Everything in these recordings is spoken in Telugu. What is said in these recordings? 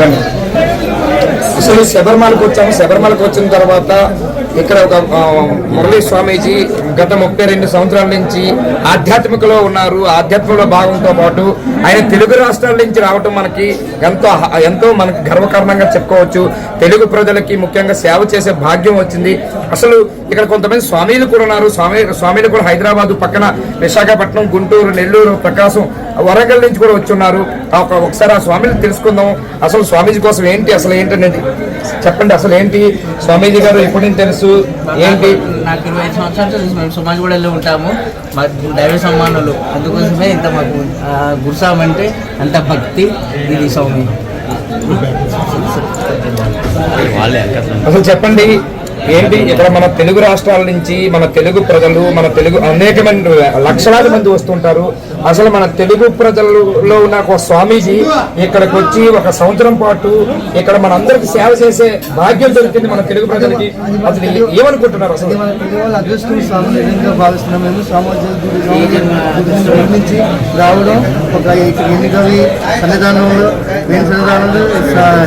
రండి అసలు శబరిమలకు వచ్చాము. శబరిమలకు వచ్చిన తర్వాత ఇక్కడ ఒక మురళీ స్వామీజీ గత ముప్పై రెండు సంవత్సరాల నుంచి ఆధ్యాత్మికలో ఉన్నారు ఆధ్యాత్మికలో భాగంతో పాటు ఆయన తెలుగు రాష్ట్రాల నుంచి రావటం మనకి ఎంతో ఎంతో మనకి గర్వకారణంగా చెప్పుకోవచ్చు. తెలుగు ప్రజలకి ముఖ్యంగా సేవ చేసే భాగ్యం వచ్చింది. అసలు ఇక్కడ కొంతమంది స్వామీలు కూడా ఉన్నారు. స్వామి స్వామీలు కూడా హైదరాబాద్ పక్కన విశాఖపట్నం గుంటూరు నెల్లూరు ప్రకాశం వరంగల్ నుంచి కూడా వచ్చి ఉన్నారు. ఒకసారి ఆ స్వామిని తెలుసుకుందాం. అసలు స్వామీజీ కోసం ఏంటి అసలు ఏంటనేది? చెప్పండి అసలు ఏంటి స్వామీజీ గారు ఎప్పటి నుంచి తెలుసు? ఏంటి? నాకు ఇరవై ఐదు సంవత్సరాల నుంచి మేము సుమాజ్ గూడలో ఉంటాము. మాకు దైవ సమ్మానులు అందుకోసమే ఇంత మాకు ఆ, గురుసాం అంటే అంత భక్తి. ఇది స్వామి. అసలు చెప్పండి ఏంటి? ఇక్కడ మన తెలుగు రాష్ట్రాల నుంచి మన తెలుగు ప్రజలు మన తెలుగు అనేక మంది లక్షలాది మంది వస్తుంటారు. అసలు మన తెలుగు ప్రజలలో ఉన్న ఒక స్వామీజీ ఇక్కడికి వచ్చి ఒక సంవత్సరం పాటు ఇక్కడ మనందరికి సేవ చేసే భాగ్యం దొరికింది మన తెలుగు ప్రజలకి. అసలు ఏమనుకుంటున్నారు అసలు? మన రావడం ఒక ఇక్కడ ఎన్నికవి సన్నిధానంలో నేను సన్నిధానంలో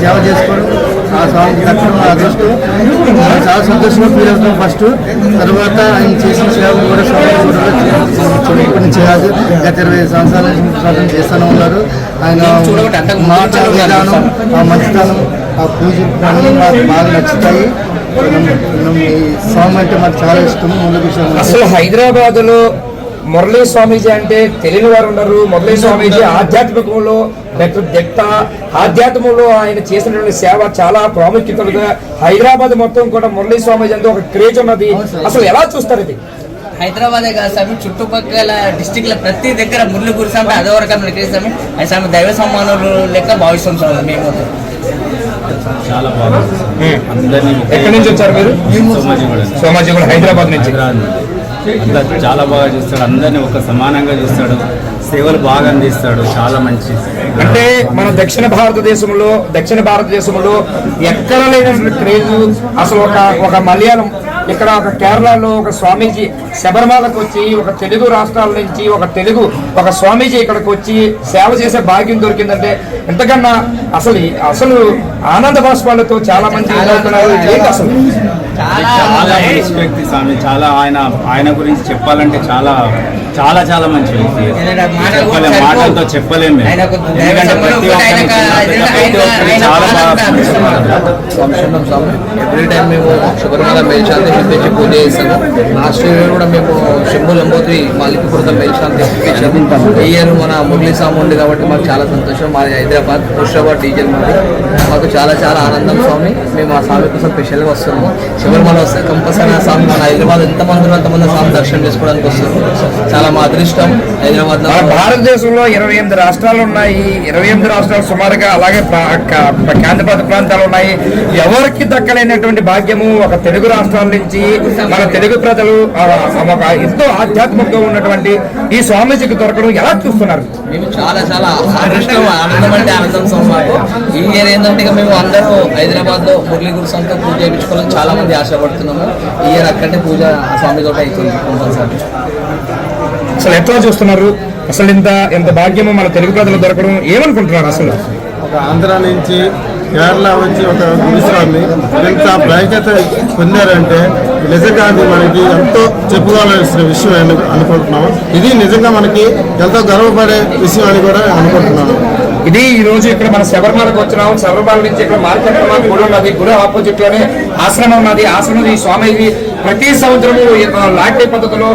సేవ చేసుకోవడం ఆ స్వామి దక్కడం మా చాలా సంతోషంగా ఫీల్ అవుతాం ఫస్ట్ తర్వాత ఆయన చేసిన సేవలు కూడా స్వామి కూడా చే- గత ఇరవై సంవత్సరాల నుంచి ముప్పై చేస్తూనే ఉన్నారు ఆయన మాట విధానం ఆ మంచితనం ఆ పూజ మాకు బాగా నచ్చుతాయి మనం ఈ స్వామి అంటే మాకు చాలా ఇష్టం ముందు విషయం అసలు హైదరాబాద్లో మురళీ స్వామీజీ అంటే తెలియని వారు ఉన్నారు మురళీ స్వామీజీ ఆధ్యాత్మికంలో డాక్టర్ దత్త ఆధ్యాత్మంలో ఆయన చేసినటువంటి సేవ చాలా ప్రాముఖ్యతలుగా హైదరాబాద్ మొత్తం కూడా మురళీ స్వామీజీ అంటే ఒక క్రేజ్ ఉన్నది. అసలు ఎలా చూస్తారు ఇది? హైదరాబాదే కాదు స్వామి చుట్టుపక్కల డిస్టిక్ల ప్రతి దగ్గర ముళ్ళు గురుసామి అదే వరకు స్వామి అది స్వామి దైవ సమ్మానులు లెక్క భావిస్తాం స్వామి మేము చాలా బాగుంది ఎక్కడి నుంచి వచ్చారు మీరు? సోమాజీ కూడా హైదరాబాద్ నుంచి. అంతా చాలా బాగా చూస్తాడు. అందరినీ ఒక సమానంగా చూస్తాడు. సేవలు బాగా అందిస్తాడు. చాలా మంచి అంటే మన దక్షిణ భారతదేశంలో దక్షిణ భారతదేశంలో ఎక్కడ లేనటువంటి క్రేజ్ అసలు ఒక ఒక మలయాళం ఇక్కడ ఒక కేరళలో ఒక స్వామీజీ శబరిమలకు వచ్చి ఒక తెలుగు రాష్ట్రాల నుంచి ఒక తెలుగు ఒక స్వామీజీ ఇక్కడికి వచ్చి సేవ చేసే భాగ్యం దొరికిందంటే ఎంతకన్నా అసలు అసలు ఆనంద భాష్పాలతో చాలా మంది అసలు? చాలా చాలా మంచి వ్యక్తి స్వామి. చాలా ఆయన ఆయన గురించి చెప్పాలంటే చాలా చాలా చాలా మంచి వ్యక్తి. మాటలతో చెప్పలేము ఎందుకంటే ప్రతి ఒక్కరికి చాలా ఎవ్రీ టైం మేము శబరిమల మేల్శాంతి తెచ్చి పూజ చేస్తాము లాస్ట్ ఇయర్ కూడా మేము శంభు లంబోత్రి మాలికపురం మేల్శాంతి తెప్పించాము ఈ ఇయర్ మన మురళీ స్వామి ఉంది కాబట్టి మాకు చాలా సంతోషం. మాది హైదరాబాద్ హుషాబాద్ డీజల్ మాది. మాకు చాలా చాలా ఆనందం స్వామి. మేము ఆ స్వామి కోసం స్పెషల్గా వస్తున్నాము. శబరిమల వస్తే కంపల్సరీ ఆ స్వామి మన హైదరాబాద్ ఎంతమంది అంతమంది స్వామి దర్శనం చేసుకోవడానికి వస్తున్నాము చాలా మా అదృష్టం. హైదరాబాద్లో మన భారతదేశంలో ఇరవై ఎనిమిది రాష్ట్రాలు ఉన్నాయి ఇరవై ఎనిమిది రాష్ట్రాలు సుమారుగా అలాగే ప్రా- క- కేంద్రపాలిత ప్రాంతాలు ఉన్నాయి ఎవరికి దక్కలేనటువంటి భాగ్యము ఒక తెలుగు రాష్ట్రాల నుంచి మన తెలుగు ప్రజలు ఒక ఎంతో ఆధ్యాత్మికంగా ఉన్నటువంటి ఈ స్వామీజీకి దొరకడం ఎలా చూస్తున్నారు? మేము చాలా చాలా అదృష్టం ఆనందం అంటే ఆనందం మాకు ఈ ఇయర్ ఏంటంటే మేము అందరూ హైదరాబాద్లో మురళీ గురు సంతో పూజ చేయించుకోవాలని చాలా మంది ఆశపడుతున్నాము. ఈ ఇయర్ అక్కడే పూజ స్వామి తోట అవుతుంది కంపల్సరీ అసలు ఎట్లా చూస్తున్నారు? అసలు ఇంత ఎంత భాగ్యము మన తెలుగు ప్రజలు దొరకడం ఏమనుకుంటున్నారు అసలు? ఒక ఆంధ్ర నుంచి కేరళ వచ్చి ఒక గురుస్వామి ఎంత ప్రాఖ్యత పొందారంటే నిజంగా అది మనకి ఎంతో చెప్పుకోవాల్సిన విషయం అని అనుకుంటున్నాం ఇది నిజంగా మనకి ఎంతో గర్వపడే విషయం అని కూడా అనుకుంటున్నాను ఇది ఈ రోజు ఇక్కడ మన శబరిమలకు వచ్చినాం శబరిమల నుంచి ఇక్కడ మార్కెట్ గుడి ఉన్నది. గుడి ఆపోజిట్లోనే ఆశ్రమం ఉన్నది. ఆశ్రమం ఈ స్వామిది ప్రతి సంవత్సరము లాటరీ పద్ధతిలో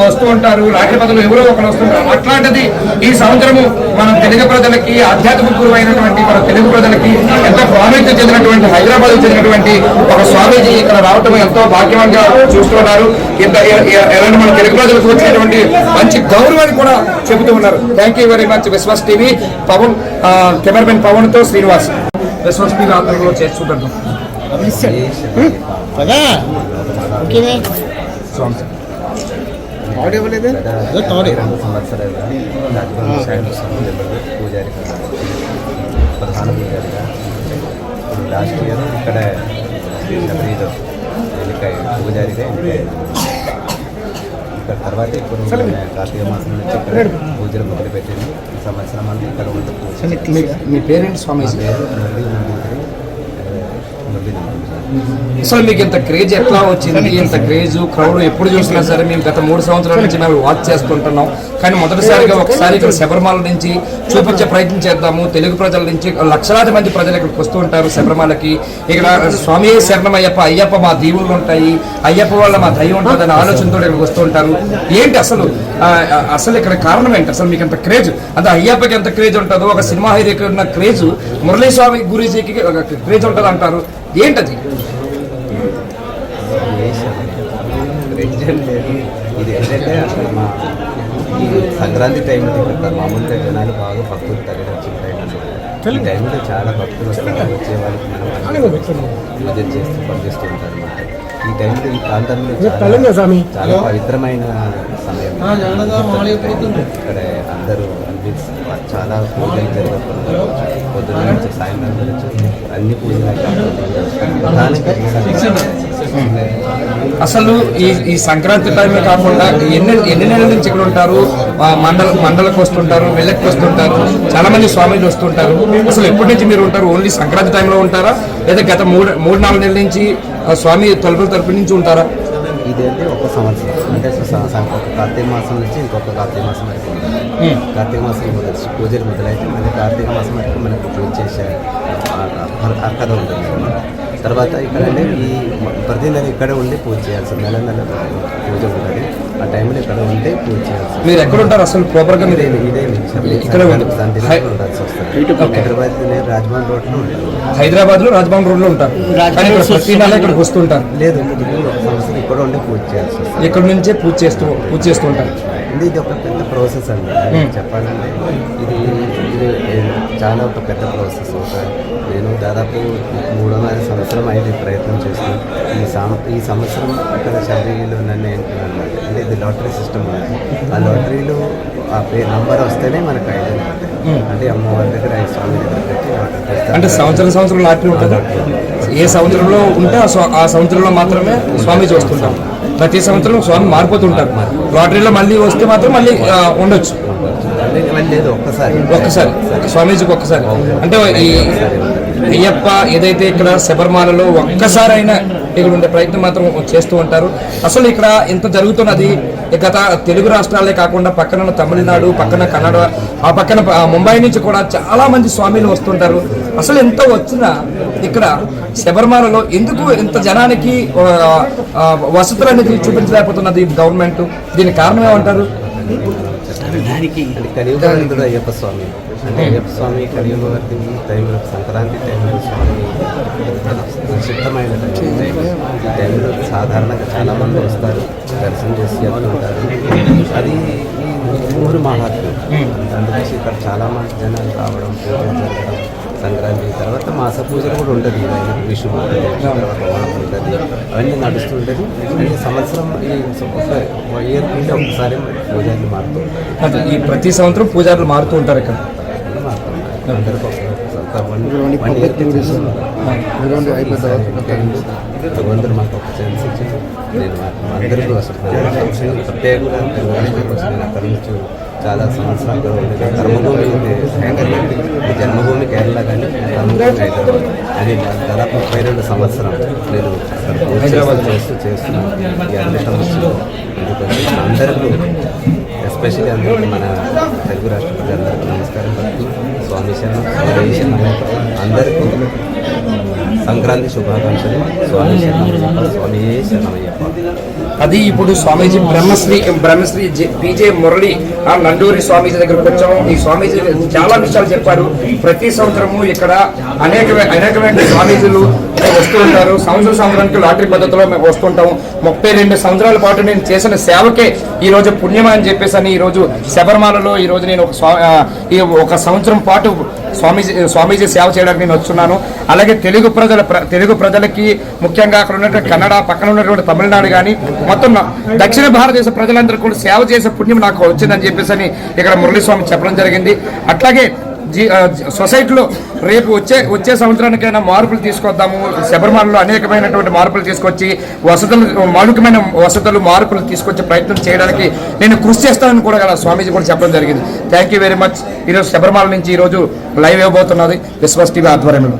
వస్తూ ఉంటారు. లాటరీ పద్ధతిలో ఎవరో ఒకరు వస్తుంటారు అట్లాంటిది ఈ సంవత్సరము మన తెలుగు ప్రజలకి ఆధ్యాత్మిక గురువైనటువంటి మన తెలుగు ప్రజలకి ఎంతో ప్రాముఖ్యత చెందినటువంటి హైదరాబాద్ చెందినటువంటి ఒక స్వామీజీ ఇక్కడ రావటం ఎంతో భాగ్యవంగా చూస్తున్నారు ఇంత ఎలాంటి మన తెలుగు ప్రజలకు వచ్చినటువంటి మంచి గౌరవాన్ని కూడా చెబుతూ ఉన్నారు. Thank you very much Viswas TV Pavan cameraman పవన్తో Srinivas Vishwas TV ఆంధ్రంలో చేర్చుకుంటాం కదా శాంతి సంస్థలు పూజారిగా ప్రధాన పూజారిగా లాస్ట్ ఇయర్ ఇక్కడ శబరిలో ఎన్నికై పూజారిగా ఇక్కడ తర్వాత ఇప్పుడు కార్తీక మాసం నుంచి ఇక్కడ పూజ పూజలు మొదలుపెట్టింది. ఈ సంవత్సరం అంతా ఇక్కడ పూజ. మీ- మీ పేరెంట్ స్వామీజీ? పేరు మురళీ నంబూదిరి మురళీ నంబూదిరి అసలు మీకు ఇంత క్రేజ్ ఎట్లా వచ్చింది? ఇంత క్రేజ్ క్రౌడ్ ఎప్పుడు చూసినా సరే మేము గత మూడు సంవత్సరాల నుంచి మేము వాచ్ చేస్తుంటున్నాం. కానీ మొదటిసారిగా ఒకసారి ఇక్కడ శబరిమల నుంచి చూపించే ప్రయత్నం చేద్దాము. తెలుగు ప్రజల నుంచి లక్షలాది మంది ప్రజలు ఇక్కడికి వస్తూ ఉంటారు శబరిమలకి. ఇక్కడ స్వామి శరణం అయ్యప్ప అయ్యప్ప మా దీవులు ఉంటాయి. అయ్యప్ప వల్ల మా దయ ఉంటుంది అనే ఆలోచనతో ఇక్కడికి వస్తూ ఉంటారు. ఏంటి అసలు? అసలు ఇక్కడ కారణం ఏంటి? అసలు మీకు ఎంత క్రేజ్ అంటే అయ్యప్పకి ఎంత క్రేజ్ ఉంటుందో ఒక సినిమా హీరోకి ఉన్న క్రేజ్ మురళీ స్వామి గురుజీకి ఒక క్రేజ్ ఉంటుంది అంటారు ఏంటది? ఇది ఏంటంటే అసలు మా సంక్రాంతి టైంలో పెడతారు మామూలుగా జనాలు బాగా భక్తులు తగిన వచ్చిన టైం ఈ టైంలో చాలా భక్తులు వస్తారు. వచ్చే వాళ్ళకి మనం పూజలు చేస్తూ పంపిస్తూ ఉంటారు ఈ టైంలో ఈ ప్రాంతంలో చాలా చాలా పవిత్రమైన సమయం. ఇక్కడ అందరూ అన్ని చాలా పూజలు జరుగుతుంటారు పొద్దున్న నుంచి సాయంత్రం అన్ని పూజలు ప్రధానంగా అసలు ఈ ఈ సంక్రాంతి టైమే కాకుండా ఎన్ని ఎన్ని నెలల నుంచి ఇక్కడ ఉంటారు? మండల మండలకు వస్తుంటారు వెళ్ళకి వస్తుంటారు చాలా మంది స్వామిలు వస్తుంటారు. అసలు ఎప్పటి నుంచి మీరు ఉంటారు? ఓన్లీ సంక్రాంతి టైంలో ఉంటారా? లేదా గత మూడు మూడు నాలుగు నెలల నుంచి స్వామి తలుపుల తరపు నుంచి ఉంటారా? ఇదైతే ఒక సంవత్సరం. అంటే కార్తీక మాసం నుంచి ఇంకొక కార్తీక మాసం వరకు. కార్తీక మాసం మొదలు పూజలు మొదలైతే మళ్ళీ కార్తీక మాసం వరకు మనకు పూజ చేసే అర్హత ఉంటుంది. తర్వాత ఇక్కడ ఈ మ- ప్రతి నెల ఇక్కడే ఉండి పూజ చేయాల్సి నెల నెల పూజ ఉంటుంది. ఆ టైంలో ఇక్కడ ఉంటే పూజ చేయాల్సి మీరు ఎక్కడ ఉంటారు అసలు ప్రాపర్గా మీరు ఏమి ఇదే ఇక్కడే హైదరాబాద్ రాజభవన్ రోడ్లో ఉంటాను హైదరాబాద్లో రాజ్భవన్ రోడ్లో ఉంటారు. కానీ ఇక్కడ ప్రతి నెల ఇక్కడికి వస్తుంటారు లేదు. సంవత్సరం ఇక్కడ ఉండి పూజ చేయాల్సి వస్తుంది. ఇక్కడ నుంచే పూజ చేస్తూ పూజ చేస్తూ ఉంటారు. ఇది ఇది ఒక పెద్ద ప్రాసెస్ అండి. చెప్పాలంటే ఇది ఇది చాలా ఒక పెద్ద ప్రాసెస్ ఒక నేను దాదాపు మూడున్నర సంవత్సరం అయింది ప్రయత్నం చేస్తాను ఈ సం ఈ సంవత్సరం ఇక్కడ షాదీలో నన్ను ఏంటన్నమాట అంటే ఇది లాటరీ సిస్టమ్ ఉంది ఆ లాటరీలో ఆ పే నంబర్ వస్తేనే మనకు ఐదు అంటే అమ్మవారి దగ్గర ఐదు స్వామి దగ్గర. అంటే సంవత్సరం సంవత్సరం లాటరీ ఉంటుంది? ఏ సంవత్సరంలో ఉంటే ఆ స్వా- ఆ సంవత్సరంలో మాత్రమే స్వామీజీ వస్తుంటారు ప్రతి సంవత్సరం స్వామి మారిపోతుంటారు. లాటరీలో మళ్ళీ వస్తే మాత్రం మళ్ళీ ఉండొచ్చు. ఒక్కసారి. ఒక్కసారి. స్వామీజీకి ఒక్కసారి. అంటే ఈ అయ్యప్ప ఏదైతే ఇక్కడ శబరిమాలలో ఒక్కసారైనా ఇక్కడ ఉండే ప్రయత్నం మాత్రం చేస్తూ ఉంటారు. అసలు ఇక్కడ ఇంత జరుగుతున్నది గత తెలుగు రాష్ట్రాలే కాకుండా పక్కన తమిళనాడు పక్కన కన్నడ ఆ పక్కన ముంబై నుంచి కూడా చాలా మంది స్వామిలు వస్తుంటారు. అసలు ఎంత వచ్చినా ఇక్కడ శబరిమాలలో ఎందుకు ఇంత జనానికి వసతులు అనేది చూపించలేకపోతున్నది గవర్నమెంట్? దీనికి కారణం ఏమంటారు? దానికి కలియుగవర్తుడు అయ్యప్ప స్వామి. అంటే అయ్యప్ప స్వామి కలియుగవర్తి ఈ టైంలో సంక్రాంతి టైంలో స్వామి ప్రసిద్ధమైన టైం ఈ టైంలో సాధారణంగా చాలా మంది వస్తారు దర్శనం చేసి ఉంటారు అది ఈ ఊరు మహాత్మ్యం అందుకని ఇక్కడ చాలా మంది జనాలు రావడం పూజలు జరగడం సంక్రాంతి తర్వాత మాస పూజలు కూడా ఉంటుంది. విషు ఉంటుంది తర్వాత ఓణం ఉంటుంది. అవన్నీ నడుస్తుంటుంది. అంటే సంవత్సరం ఇయర్ నుండి ఒకసారి పూజలు మారుతూ అంటే ఈ ప్రతి సంవత్సరం పూజారులు మారుతూ ఉంటారు ఇక్కడ? అందరికీ భగవంతుడు మాకు ఒక ఛాన్స్ నేను అందరికీ అసలు ప్రత్యేకంగా అక్కడి నుంచి చాలా సంవత్సరాలు ఉండేది కర్మభూమి జన్మభూమి కేరళ కానీ కర్మభూమి హైదరాబాద్. అని దాదాపు ముప్పై రెండు సంవత్సరం నేను హైదరాబాద్ చేస్తూ చేస్తున్నాను ఈ అదృష్టం అందరికీ ఎస్పెషల్లీ అందరికీ మన తెలుగు రాష్ట్రపతి అందరికీ నమస్కారం. స్వామి శర్మ అందరికీ సంక్రాంతి శుభాకాంక్షలు. స్వామి శరణమయ్యప్ప స్వామి శరణమయ్యప్ప అది ఇప్పుడు స్వామీజీ బ్రహ్మశ్రీ బ్రహ్మశ్రీ జె- పిజే మురళి ఆ నండూరి స్వామీజీ దగ్గరకు వచ్చాము ఈ స్వామీజీ చాలా విషయాలు చెప్పారు. ప్రతి సంవత్సరము ఇక్కడ అనేక అనేకమైన స్వామీజీలు వస్తూ ఉంటారు. సంవత్సరం సంవత్సరానికి లాటరీ పద్ధతిలో మేము వస్తుంటాము. ముప్పై రెండు సంవత్సరాల పాటు నేను చేసిన సేవకే ఈ రోజు పుణ్యమని అని చెప్పేసి అని ఈ రోజు శబరిమలలో ఈ రోజు నేను ఒక స్వా ఒక సంవత్సరం పాటు స్వామీజీ స్వామీజీ సేవ చేయడానికి నేను వచ్చున్నాను అలాగే తెలుగు ప్రజల ప్ర- తెలుగు ప్రజలకి ముఖ్యంగా అక్కడ ఉన్నటువంటి కన్నడ పక్కన ఉన్నటువంటి తమిళనాడు కానీ మొత్తం నా- దక్షిణ భారతదేశ ప్రజలందరూ కూడా సేవ చేసే పుణ్యం నాకు వచ్చిందని చెప్పేసి అని ఇక్కడ మురళీస్వామి చెప్పడం జరిగింది. అట్లాగే సొసైటీలో రేపు వచ్చే వచ్చే సంవత్సరానికైనా మార్పులు తీసుకొద్దాము. శబరిమలలో అనేకమైనటువంటి మార్పులు తీసుకొచ్చి వసతులు మౌలికమైన వసతులు మార్పులు తీసుకొచ్చే ప్రయత్నం చేయడానికి నేను కృషి చేస్తానని కూడా కదా స్వామీజీ కూడా చెప్పడం జరిగింది. థ్యాంక్ యూ వెరీ మచ్ ఈరోజు శబరిమల నుంచి ఈరోజు లైవ్ ఇవ్వబోతున్నది విశ్వాస్ టీవీ ఆధ్వర్యంలో.